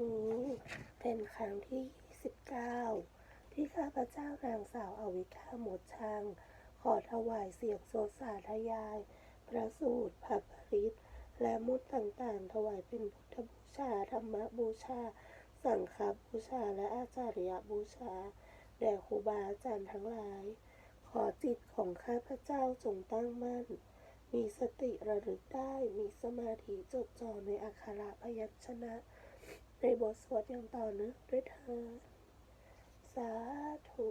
นี้ เป็นครั้งที่ 29 ที่ข้าพเจ้านางสาวอวิกาหมดชัง ขอถวายเสียงโสสาธยาย พระสูตรพระปริตและมุตต่างๆ ถวายเป็นพุทธบูชา ธรรมบูชา สังฆบูชา และอาจาริยบูชา แด่ครูบาอาจารย์ทั้งหลาย ขอจิตของข้าพเจ้าจงตั้งมั่น มีสติระลึกได้ มีสมาธิจดจ่อในอักขระพยัญชนะ ในบทสวดอย่างต่อเนื่องด้วยเธอ สาธุ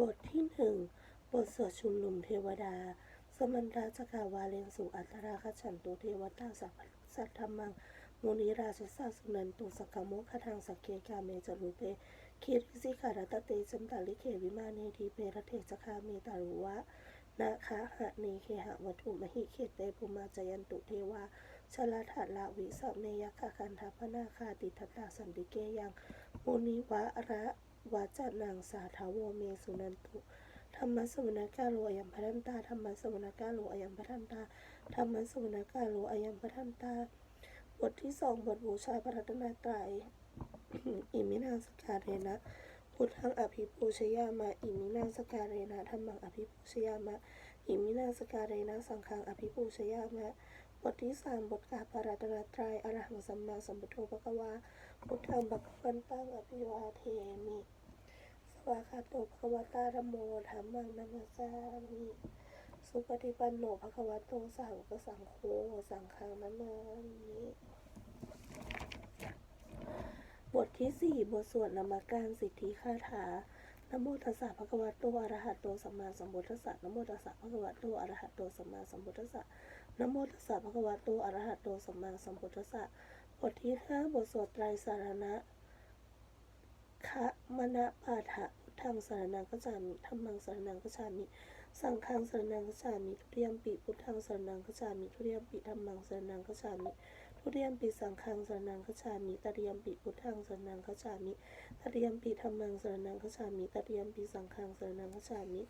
บทที่หนึ่งบท สวดชุมนุมเทวดา สมันราชกาวาเลนสุอัตราคฉันตุเทวตาสัพพสัทธรรมังมุนิราชสาสุนันตุสกกโมคทังสักเกกาเมจรูเปคิริสิการตเตจัมตาลิเขวิมาเนทีเพรเทจคาเมตารุวะนาคาหะเนเคหะวัตถุมหิเขตเตภูมาจยันตุเทวาชลาถาลาวิสัมเมยคาคันทัพนาคาติทัตตาสันติเกยังมุนิวะระวาจานังสาทาวเมสุนันตุ ธรรมสวนาการโลอายัมพัทันตาธรรมสวนาการโลอายัมพัทันตาธรรมสวนาการโลอายัมพัทันตา บทที่สองบทบูชาพระรัตนตรัยอิมินาสการเรนะพุทธังอภิปูชยามะอิมินาสการเรนะธรรมังอภิปูชยามะอิมินาสการเรนะสังฆังอภิปูชยามะบทที่สามบทกาบพระรัตนตรัยอรหังสัมมาสัมพุทโธภะควาพุทธังบัควันตังอภิวาเทมิ วากขาโตภควตาธรรมโมธรรมังนัมสสามิสุปฏิปันโนภควโตสาวกสังโฆสังฆังนัมามิบทที่สี่บทสวดนามการสิทธิคาถานโมตัสสะภะคะวะโตอะระหะโตสัมมาสัมพุทธัสสะนโมตัสสะภะคะวะโตอะระหะโตสัมมาสัมพุทธัสสะนโมตัสสะภะคะวะโตอะระหะโตสัมมาสัมพุทธัสสะบทที่ห้าบทสวดไตรสารณะ คะมณะปาฐะพุทธังสารนังกัจจามิธรรมังสารนังกัจจามิ สังฆังสารนังกัจจามิ ทุติยมปิพุทธังสารนังกัจจามิ ทุติยมปิธรรมังสารนังกัจจามิ ทุติยมปิสังฆังสารนังกัจจามิตติยมปิพุทธังสารนังกัจจามิตติยมปิธรรมังสารนังกัจจามิตติยมปิสังฆังสารนังกัจจามิ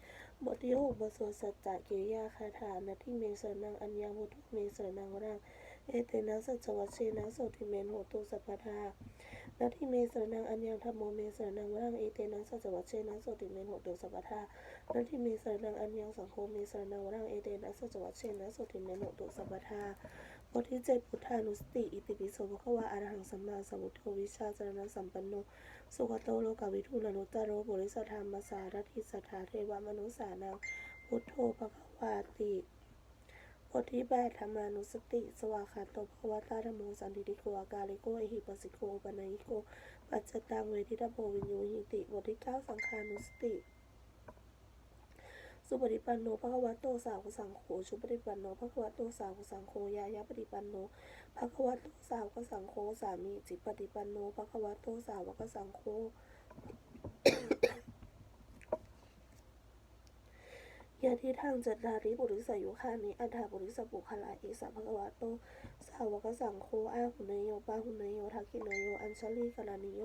บทที่หกบทสวดสัจจะกิริยาคาถานาทิเมสรนังอัญญาวุตุเมสรนังวรังเอเตนะสัจจวัชเชนะโสติเมนโหตุสัพพทา นาทิเมสรนังอัญญังธรรมโมเมสรนังวรังเอเตนะสัจวัชเชนะโสติเมนโหตุสัพพทานาทิเมสรนังอัญญังสังโฆเมสรนังวรังเอเตนะสัจวัชเชนะโสติเมนโหตุสัพพทาบทที่เจ็ดพุทธานุสติ อิติปิโสภควาอรหังสัมมาสัมพุทโธวิชาจารณสัมปันโน สุขโตโลกาวิทูลนุตตโรบริสธรรมสารทิสัทธาเทวมนุสานังพุทโธภควาติ บทที่แปดธรรมานุสติ สวากขาโตภควตาธรรมโมสันติติโกอากาลิโกเอหิปัสสิโกปนัยโก ปัจจตังเวทิตาโพวินโยหิติ บทที่เก้าสังขานุสติ สุปฏิปันโนภควโตสาวกสังโฆชุปฏิปันโนภควโตสาวกสังโฆยายาปฏิปันโนภควโตสาวกสังโฆสามีจิปฏิปันโนภควโตสาวกสังโฆ ยาที่ทางจัดดาริบุริสายุคานิอัฏฐาบุริสปุคลาเอสะภะคะวะโต สาวกสังโฆอาหุเนโยปาหุเนโยทักขิเนโย อัญชลีกาลานิโย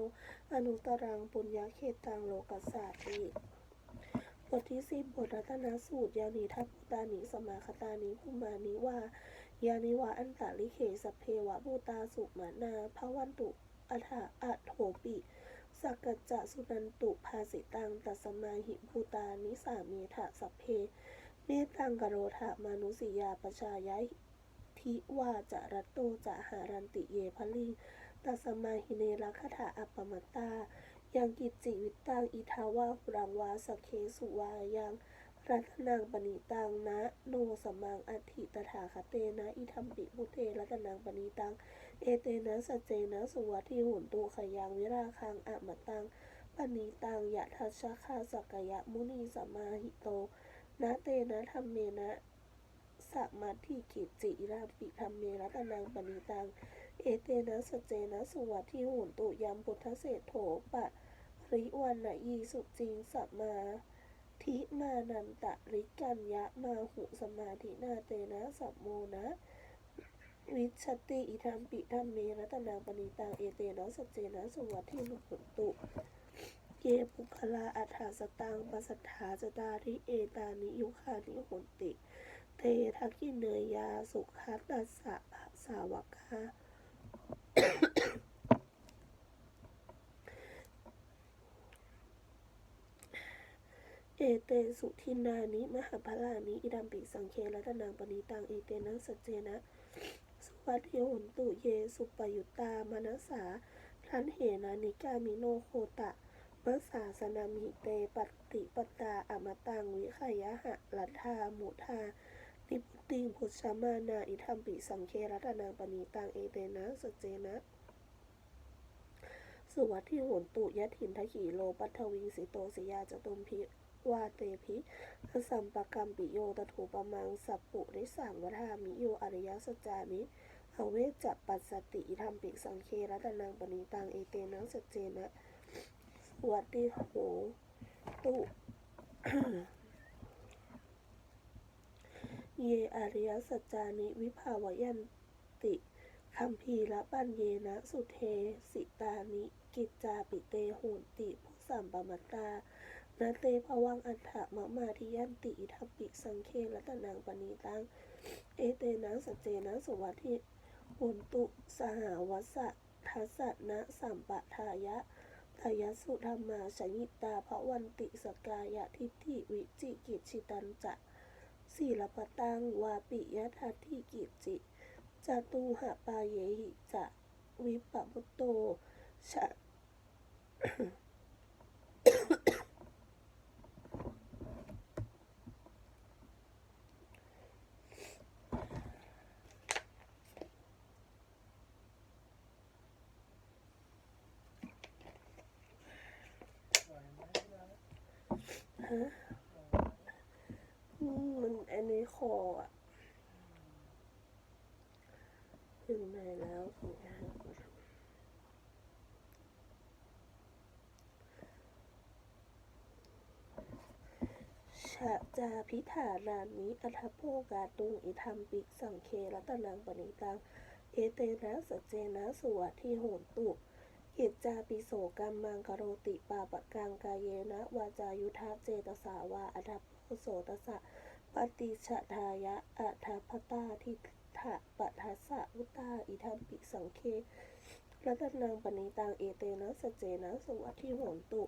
อนุตรังปุญญาเขตังโลกัสสาติบทที่สิบบทรัตนสูตร ยานิทัพพุตานิสมาคตานิภูมานิวายานิวาอันตาลิเขสเพวะภูตาสุมานาภวันตุอัฏฐะอัตโถปิ สักกัจจะสุนันตุภาสิตังตัสมาหิภูตานิสาเมถะสัพเพ เมตังกโรธามานุสิยาปชายะทิวาจะรัตโตจะหารันติเยพลิงตัสมาหิเนรคถาอัปปมัตตา ยังกิจจิวิตังอิทาวารังวาสเคสุวายังรัตนังปณิตังนะโนสมมังอัตถิตถาคเตนะอิทัมปิพุเทรัตนังปณิตัง เอเตนะสัจเจนะสุวัติหุนตุขยังวิราคังอะมตังปณิตังยะทัชชะคาสักยะมุนีสัมมาหิโตนะเตนะธรรมเมนะสัมมาทิกิจจิราปิธรรมเมรัตนังปณิตัง เอเตนะสัจเจนะสุวัติหุนตุยัมพุทธเศรษโถปะริวันนะยีสุจิงสัมมาทิมานันตะริกัญญะมาหุสมาธินาเตนะสัมโมนะ วิชติอิทัมปิทัมเมรัตนังปณิตังเอเตนะสัจเจนะสวัติหุนตุเยปุคลาอัฏฐาสตังปัสสัทธาจตาริเอตานิยุคานิโหนติเตทักิเนยยาสุขัตตัสสะสาวกาเอเตสุทินานิ มหาพลานิ อิดัมปิสังเครัตนังปณิตัง เอเตนะสัจเจนะ สุวัติโหนตุเยสุปยุตตามนัสสาทันเหนานิกามิโนโคตะมัสสาสนามิเตปฏิปตาอมตังวิขยะหะลัทธามุทาติปุติงพุชมานาอิทัมปิสังเครัตนังปณิตังเอเตนะสเจนะสุวัติโหนตุยะถินทขีโลปัทวิงสิโตสิยาจตุมพิวาเตพิอสัมปกรรมปิโยตถูปมังสัพปุริสังวทามิโยอริยสัจจา นิอเวจจปัสสติอิทัมปิสังเครัตนังปณิตังเอเตนะสัจเจนะสวัสดีโหตุเยอริยสัจจานิวิภาวยันติคัมภีระปัญเยนะสุเทสิตานิ กิจจาปิเตโหนติผู้สัมปมัตตานาเตภวังอัฏฐมะมาทิยันติอิทัปปิสังเครัตนังปณิตัง เอเตนะสัจเจนะสวัติโหนตุสหาวัสทัสสนะสัมปทายะทายสุธรรมาชยิตาภวันติสกายะทิฏฐิวิจิกิจฉิตันจะศีลปตังวาปิยทัตถิกิจจิจตุหะปาเยหิจะวิปปมุตโตชะ ฮะอืมมัน อันนี้คออะถึงไหนแล้วถึงไหนแล้วชะจาพิธานานิอัทโพกาตุงอิทัมปิสังเครัตนังปณิตัง เอเตนะสเจนะสุวัติโหนตุกิจจาปิโสกัมมังกโรติปาปะกังกายเยนะวาจายุทธาเจตสาวาอัฏฐโพโสตสะ ปฏิชทายะอัฏฐพตาทิฏฐะปทัสสะอุตตาอิทัมปิสังเครัตนังปณิตังเอเตนะสเจนะสุวัติโหนตุ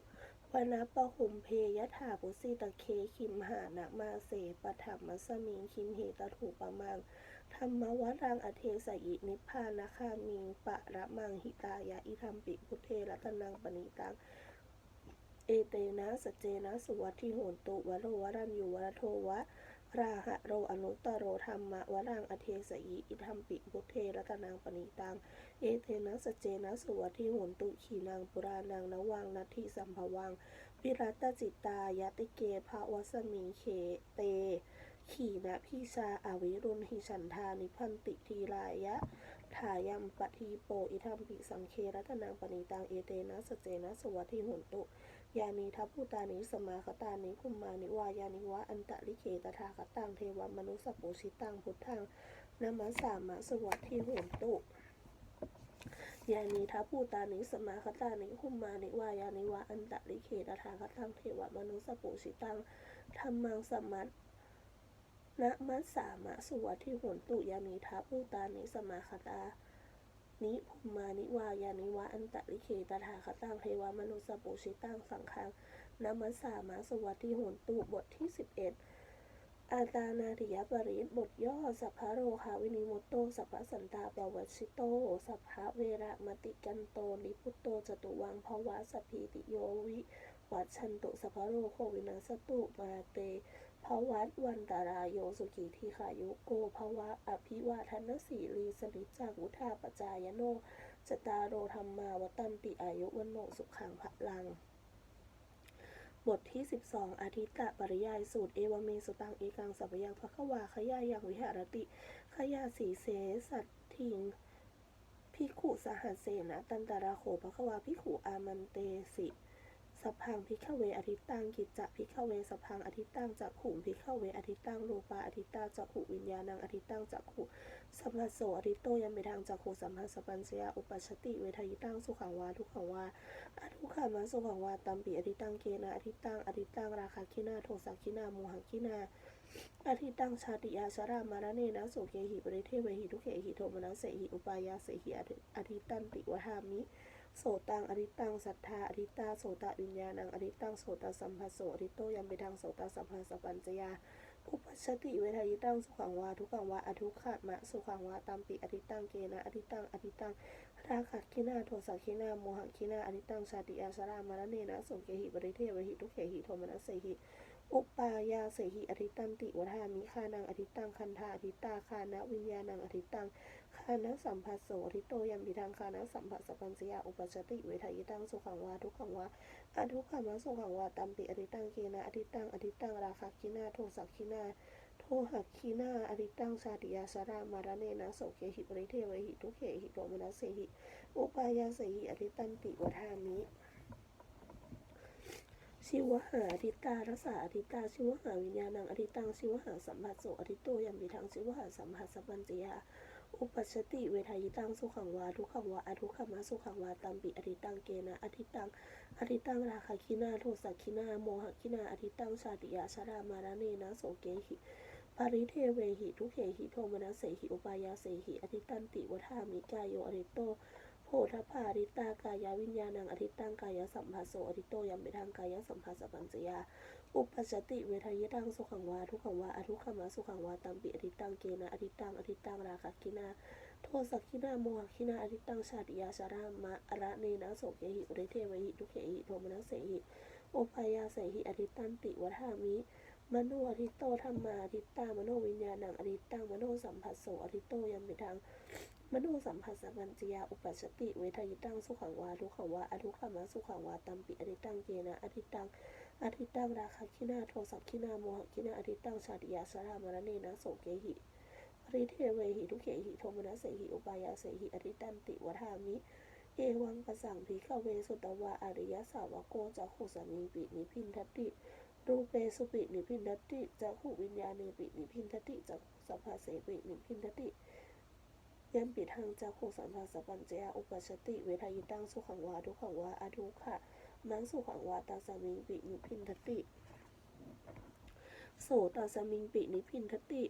วนาปะหุมเพยถาปุสิตะเคคิมหานะมาเสปะถัมมัสมิงคิมเหตถูปะมังธรรมวรังอเทสยินิพพานาคามิงปะระมังหิตายะอิทัมปิพุทเทรัตนังปณิตังเอเตนะสเจนะสุวัติโหนตุวโรวรัญยูวรโทวะ ราหะโรอนุตตโรธรรมะวรังอเทสยิอิทัมปิพุทเทรัตนังปณิตัง เอเตนะสเจนะสุวัติหนตุขีนางปุรานังนวังนัตถิสัมภวังวิรัตจิตตายติเกภาวสมิงเคเต ขีนะพิชาอาวิรุณหิฉันทานิพันติทีรายะถายัมปะทีโปอิทัมปิสังเครัตนังปณิตังเอเตนะสเจนะสวัติโหนตุ ยานีทัพพูตานิสมาคตานิภุมมานิวายานิวะอันตะลิเขตถาคตังเทวมนุสปุชิตังพุทธังนมัสสามะสวัสทิโหนตุยานีทัพพูตานิสมาคตานิภุมมานิวายานิวะอันตะลิเขตถาคตังเทวมนุสปุชิตังธรรมังสมัตนะมัสสามะสวัสทิโหนตุยานีทัพพูตานิสมาคตา นิภุมานิวายานิวะอันตะลิเขตถาคตังเทวมนุสปุชิตังสังฆังนามัสสามาสวัสดิโหนตุบทที่ 11 อาตานาติยปริตบทย่อ สัพพะโรคาวินิมุตโต สัพพะสันตาปวัชิโต สัพพะเวระมติกันโต นิพุตโตจตุวังภวะสัพพีติโยวิ วัชชันตุสัพพะโรโควินาสตุมาเต ภวัตวันตารายโยสุขีทีขายุโกภวะอภิวาทนสีลีสนิจจังวุธาปจายโนจตารโรธรรมาวตันติอายุวันโนสุขังพลัง บทที่ 12 อาทิตตะปริยายสูตร เอวเมสุตังเอกังสัพยังภควาขยายังวิหารติ ขยาสีเสสัตทิงพิขุสหัสเสนะตันตาราโขภควาพิขุอามันเตสิ สพพังพิขเวอทิตตังกิจจะพิขเวสพพังอทิตตังจักขุมพิขเวอทิตตังรูปาอทิตตาจักขุวิญญาณังอทิตตังจักขุสัมภัสโสอทิโตยัมเมทังจักขุสัมภัสสปัญชยาอุปัชติเวทยิตังสุขังวาทุขังวาอทุกขามาสุขังวาตัมปิอทิตังเกนะอทิตังอทิตังราคาคินาโทสักคินาโมหังคินาอธิตังชาติยาชารามารเนนะโสเกหิปริเทเวหิทุเขหิโทมนัสเสหิอุปายาเสหิอธิตันติวหามิ โสตังอธิตังสัทธาอธิตาโสตวิญญาณังอธิตังโสตสัมภัสโสอธิโตยัมเปทังโสตสัมภัสสปัญจยาอุปชชติเวทายตังสุขังวาทุขังวาอทุกขะมะสุขังวาตัมปิอธิตังเกนะอธิตังอธิตังราคะคินาโทสักคินาโมหะคินาอธิตังชาติยาชารามาระเนนะโสเกหิปริเทวหิทุเขหิโทมนัสเสหิอุปายาเสหิอธิตันติวทามิคานังอธิตังคันธาอธิตาคานะวิญญาณังอธิตัง คานะสัมภัสโสอธิโตยัมปิทังคานะสัมภัสสปัญจยาอุปชติเวทายตังสุขังวาทุกขังวาอทุกขมะสุขังวาตัมปิอธิตังเกนะอธิตังอธิตังราคะคินาโทสักคินาโทหักคินาอธิตังชาติยาสารามารเนนะโสเกหิปริเทวหิทุเขหิโทมนัสเสหิอุปายาเสหิอธิตันติวทามิชิวหาอธิตารัสสาอธิตาชิวหาวิญญาณังอธิตังชิวหาสัมผัสโสอธิโตยัมปิทังชิวหาสัมผัสสปัญจยา อุปัชติเวทายตังสุขังวาทุขังวาอทุขมะสุขังวาตัมปิอธิตังเกนะอธิตังอธิตังราคะคินาโทสักคินาโมหะคินาอธิตังชาติยาชารามาระเนนะโสเกหิปาริเทเวหิทุเขหิโทมนัสเสหิอุปายาเสหิอธิตันติวทามิกายโยอธิโตโพธพาอริตากายาวิญญาณังอธิตังกายสัมภัสโสอธิโตยัมเปทังกายสัมภัสสปัญจยา อุปชติเวทายตังสุขังวาทุกขังวาอทุกขมะสุขังวาตัมปิอธิตังเกนะอธิตังอธิตังราคะคินาโทสักคินาโมหคินาอธิตังชาติยาชารามะอระเนนะโสเกหิปริเทวหิทุเขหิโทมนัสเสหิโอุปายาเสหิอธิตันติวทามิมโนอธิโตธรรมาอธิตามโนวิญญาณังอธิตังมโนสัมภัสโสอธิโตยัมเปทังมโนสัมผัสสปัญจยาอุปัชติเวทายตังสุขังวาทุกขังวาอทุกขมะสุขังวาตัมปิอธิตังเกนะอธิตัง อธิตตังราคะคินาโทสักคินาโมหคินาอธิตตังชาติยาสารามารเนนะโสเกหิปริเทเวหิทุเขหิโทมนัสเสหิอุปายาเสหิอธิตันติวทามิ เอวังปะสังภิกขเวสุตวาอริยสาวโกจักขุสามิงปินิพินทติรูเปสุปินิพินทติจักขุวิญญาเนปินิพินทติจักขุสัพพะเสปินิพินทติยัมปิทังจักขุสัมภาสปัญจยาอุปชชติ เวทายตังสุขังวาทุขังวาอทุขะ มังสุขังวาตาสมิงปินิพินทติ โสตาสมิงปินิพินทติ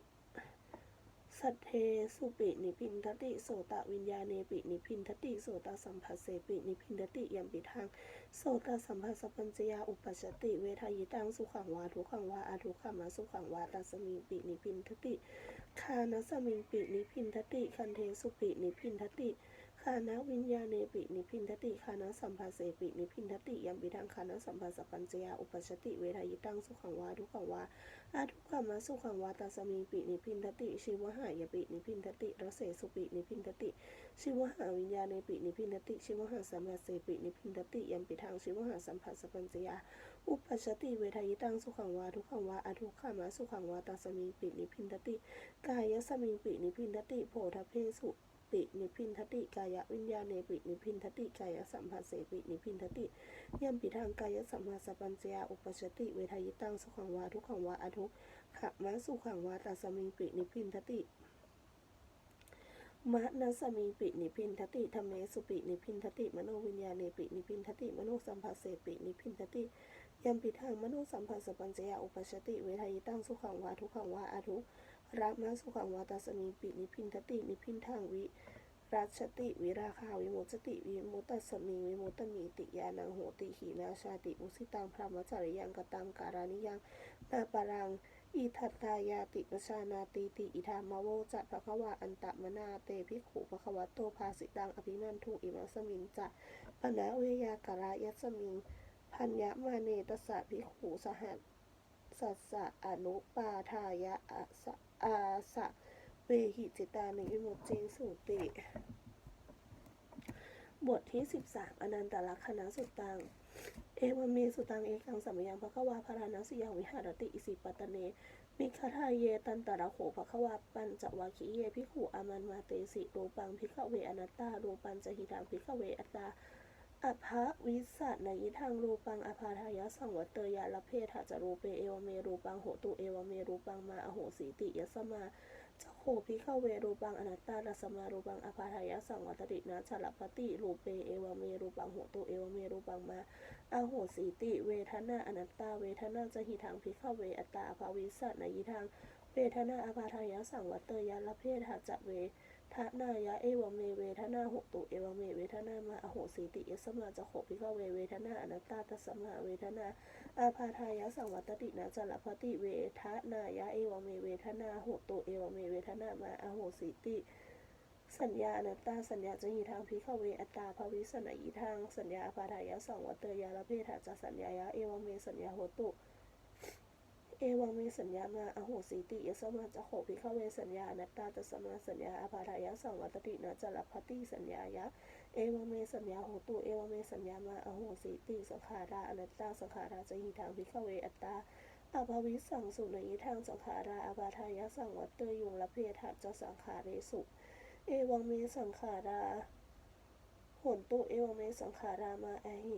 สัทเทสุปินิพินทติ โสตวิญญาเนปินิพินทติ โสตสัมภัสเสปินิพินทติยัมปิทังโสตสัมภัสปัญจยาอุปชชติ เวทายตังสุขังวาทุขังวาอทุขะมังสุขังวาตาสมิงปินิพินทติ คานะสมิงปินิพินทติ คันเทสุปินิพินทติ คานะวิญญาเนปินิพินทติคานะสัมภาเสปินิพินทติยัมปิทังคานะสัมภาสปัญจยาอุปชติเวทายตังสุขังวาทุกขังวาอาทุกขมะสุขังวาตาสมิงปินิพินทติ ชิวหายปินิพินทติรสเสสุปินิพินทติ ชิวหาวิญญาเนปินิพินทติชิวหาสัมภาเสปินิพินทติยัมปิทังชิวหาสัมภาสปัญจยาอุปชติเวทายตังสุขังวาทุกขังวาอาทุกขมะสุขังวาตาสมิงปินิพินทติ กายสมิงปินิพินทติโพธเพสุ ปินิพินทติกายวิญญาเนปินิพินทติกายสัมภาเสปินิพินทติยัมปิทางกายสัมภาสปัญจยาอุปชติเวทายตังสุขังวาทุกขังวาอทุขะมะสุขังวาตาสมิงปินิพินทติมะนัสมิงปินิพินทติธรรมเมสุปินิพินทติมโนวิญญาเนปินิพินทติมโนสัมภาเสปินิพินทติยัมปิทางมโนสัมภาสปัญจยาอุปชติเวทายตังสุขังวาทุกขังวาอทุ รักมังสุขังวาตาสมิงปินิพินทตินิพินทางวิรัชติวิราคาวิโมจติวิมุตตสมิงวิมุตตมีติยานังโหติขีนาชาติอุสิตังพระมจริยังกตังการานิยังนาปรังอิทัตตายาติปชานาติติอิธามโวจัตภควาอันตมนาเตภิกขุภควโตภาสิตังอภินันทุอิมัสมิงจะปนะเวยากรายัสมิงพัญญมาเนตสสะภิขุสหัส สัสสะอนุปาทายะอาสะอาสะเวหิจิตานิวิมุตติสุติ บทที่ 13 อนันตลักษณสุตัง เอวเมสุตังเอกังสัมยังภควาพารานัสยังวิหารติอิสิปตตเน มิคทาเยตันตระโขภควาปัญจวาคิเยพิขุอามันมาเตสิรูปังพิขเวอนัตตารูปัญจหิตังพิขเวอัตตา อภะวิสัตในยิทางรูปังอภาทายะสังวัตเตยะละเพทาจารูเปเอวเมรูปังโหตุเอวเมรูปังมาอโหสีติยสมาจโคพิขเวรูปังอนัตตาลัสมารูปังอภาทายะสังวัตตินาชลปติรูเปเอวเมรูปังโหตุเอวเมรูปังมาอโหสีติเวทนาอนัตตาเวทนาจะหิทางพิขเวอัตตาอภาวิสัตในยิทางเวทนาอภาทายะสังวัตเตยะละเพทาจะเว ทะนายะเอวเมเวทนาหกตุเอวเมเวทนามาอโหสีติยสมาจะโขพิฆเวเวทนาอนัตตาตสมาเวทนาอาพาทายะสังวัตตินาจลพติเวทะนายะเอวเมเวทนาหกตุเอวเมเวทนามาอโหสีติสัญญาอนัตตาสัญญาจะยีทางพิฆเวอัตตาภวิสนายีทางสัญญาอาพาทายะสังวัตเตยาละเพทาจะสัญญายะเอวเมสัญญาโหตุ เอวังมีสัญญามาอโหสีติยสมาจะโขพิฆเวสัญญาอนัตตาตสมาสัญญาอภาทายะสังวัตตินาจลพัตติสัญญายะ เอวังเมสัญญาโหตุเอวังเมสัญญามาอโหสีติสังขาราอนัตตาสังขาราจะหิทางพิฆเวอัตตาอาภาวิสังสุในยิทางสังขาราอาภาทายะสังวัตเตยุงละเพทัจจะสังขาเรสุ เอวังเมสังขาราหนตุเอวังเมสังขารามาอเห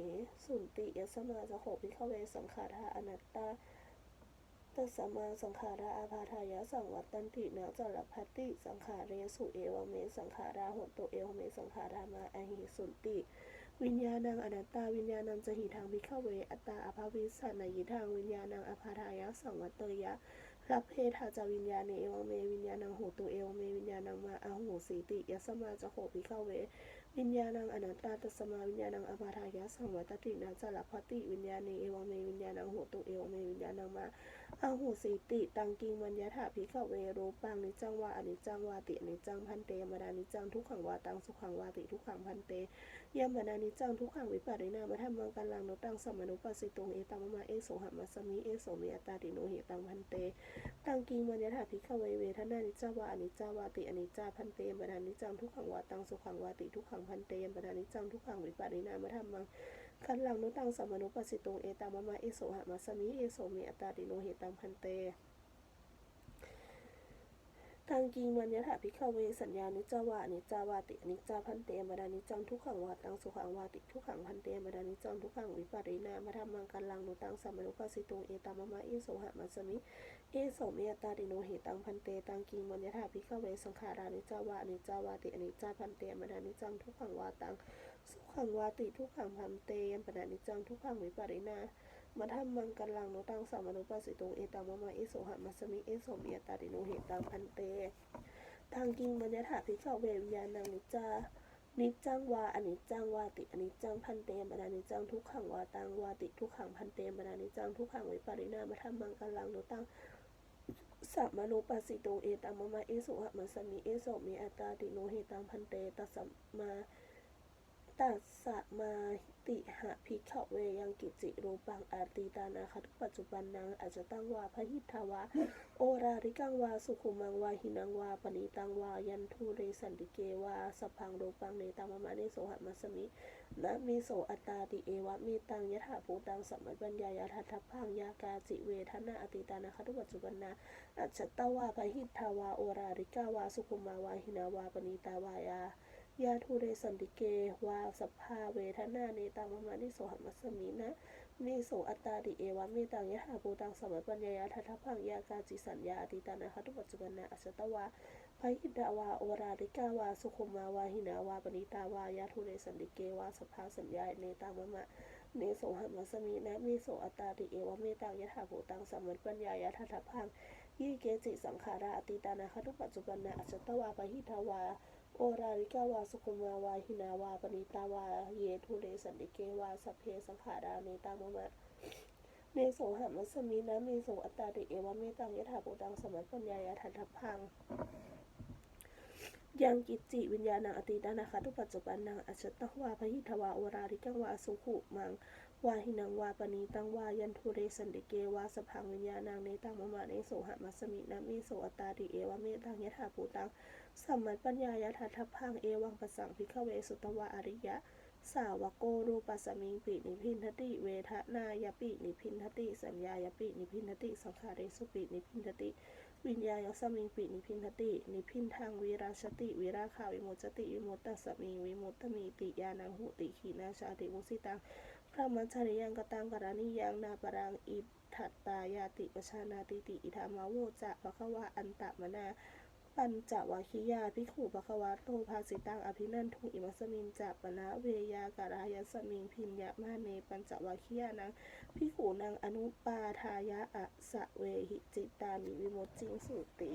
สุนติยสมาจะโขพิฆเวสังขาราอนัตตา ตัสมาสังขาราอาภาทายะสังวัตตันตินาจารพัตติ สังขาเรสุเอวเม สังขาราหนโตเอวเม สังขารามาอหิสุนติ วิญญาณังอนัตตา วิญญาณังจะหิทางพิฆเว อัตตาอภาวิสันยิทางวิญญาณังอภาทายะสังวัตเตยะรับเพทาจาวิญญาณเอวเม วิญญาณังโหตุเอวเม วิญญาณังมาอาหูสีติยสมาจะโหพิฆเววิญญาณังอนัตตาตัสมาวิญญาณังอภาทายะสังวัตตินาจารพัตติวิญญาณเอวเม วิญญาณังโหตุเอวเม วิญญาณังมา อาหูสีติตังกิงมัญญาถาภิกขเวรูปังนิจจังวาอนิจจังวาติอนิจจังพันเตมดานิจจังทุกขังวาตังสุขังวาติทุกขังพันเตยามดานิจจังทุกขังวิปัสสินามาธรรมังกันลังโนตังสมนุปัสสิตงเอตังมะมาเอโสหะมัสสมิเอโสเมอัตตาติโนเหตังพันเตตังกิงมัญญาถาภิกขเวเวทนานิจจาวาอนิจจาวาติอนิจจาพันเตมดานิจจังทุกขังวาตังสุขังวาติทุกขังพันเตยามดานิจจังทุกขังวิปัสสินามาธรรมัง คันหลังนุตังสัมมนุปัสสิตุงเอตังมะมาเอโสหะมัสมิเอโสเมอัตตาติโนเหตังพันเตทางกิงมันยถาพิฆเวสัญญานิจาวานิจาวาติอนิจาพันเตมดานิจจังทุกขังวาตังสุขังวาติทุกขังพันเตมดานิจจังทุกขังวิปาริณามาธรรมังกันลังนุตังสัมมนุปัสสิตุงเอตังมะมาเอโสหะมัสมิเอโสเมอัตตาติโนเหตังพันเตตังกิงมันยถาพิฆเวสังขารานิจาวานิจาวาติอนิจาพันเตมดานิจจังทุกขังวาตัง สุขังวาติทุกขังพันเตยมปนานิจังทุกขังวิปาริณามาทำมังกันลังโนตังสามนุปัสสิตุงเอตังมะมาเอโสหะมัสมิเอโสมียตาติโนเหตังพันเต ทางกิงมัญญถาภิกขเววิญญาณังนิจานิจังวาอนิจังวาติอนิจังพันเตมปนานิจังทุกขังวาตังวาติทุกขังพันเตมปนานิจังทุกขังวิปาริณามาทำมังกันลังโนตังสัมมานุปัสสิตงเอตังมะมาเอโสหะมัสมิเอโสมีอัตตาติโนเหตังพันเตตัสสมมา ตัสสะมาติหะภิกขเวยังกิจิรูปังอาติตานาคตุปัจจุบันนังอาจจะตั้งวาพหิทธาวาโอราริกังวาสุขุมังวาหินังวาปณิตังวายันทุเรสันติเกวาสพังรูปังเนตังมะมะเนโสหะมัสสมินะมีโสอัตตาติเอวะมีตังยถาภูตังสัมมัปปัญญายาทัตถพังยากาจิเวทนาอติตานาคตุปัจจุบันนาอัจจะตวาพหิทธาวาโอราริกาวาสุขุมาวาหินาวาปณิตาวายา ยาทูเรสันติเก วาสภาเวทนาเนตังมะมานิโสหัมัสมินะนิโสอัตตาดิเอวะเมตังยะหาภูตังสมัปปัญญายาทัทพังยากาจิสัญญาอติตานาคตุปัจจุบันนาอัสตวาพหิดาวาโอราริกาวาสุขุมาวาหินาวาปณิตาวายาทูเรสันติเกวาสภาสัญญาเนตังมะมะเนโสหัมัสมินะมิโสอัตตาดิเอวะเมตังยะหาภูตังสมัปปัญญายาทัทพังยี่เกจิสังขาราอติตานาคตุปัจจุบันนาอัสตวาพหิทาวา โอราริกาวาสุขุมาวาหินาวาปณิตาวาเยทุเรสันติเกวาสพเพสังขาราเนตามะมะเนโสหัมัสสมินะเมโสอัตตาติเอวะเมตังยถาปุตังสมัปปัญญายาทันทพังยังกิจจิวิญญาณังอติตานาคาทุปัจจุบันนังอัจฉตวาพหิทวาโอราริกังวาสุขุมังวาหินังวาปณีตังวายันทุเรสันติเกวาสพังวิญญาณังเนตังมะมะเนโสหะมัสสมินามิโสอัตตาติเอวะเมตังยะถาภูตัง สัมมัตปัญญายะทัทพังเอวังปะสังพิฆเวสุตวะอริยะ สาวโกรูปัสมิงปินิพินทติ เวทนายปินิพินทติ สัญญายปินิพินทติสังขารเรสุปินิพินทติ วิญญาณสมิงปินิพินทติ นิพินทางวิราชติวิราคาวิมุตจติ วิมุตตสมิงวิมุตตมีติยานังหุติขีนาชาติมุสิตังพระมัจฉริยังกตังกรานิยังนาปรังอิทัตตายาติปชานาติติอิธามาโวจะปะคะวะอันตะมนา ปัญจวัคคียาพิขุปะคะวะโตภาสิตังอภินันทุอิมัสมินจะปนะเวยาการายสมิงพินยะมาเนปัญจวัคคียานังพิขุนังอนุปาทายะอะสะเวหิจิตามิวิมุตจิงสุติ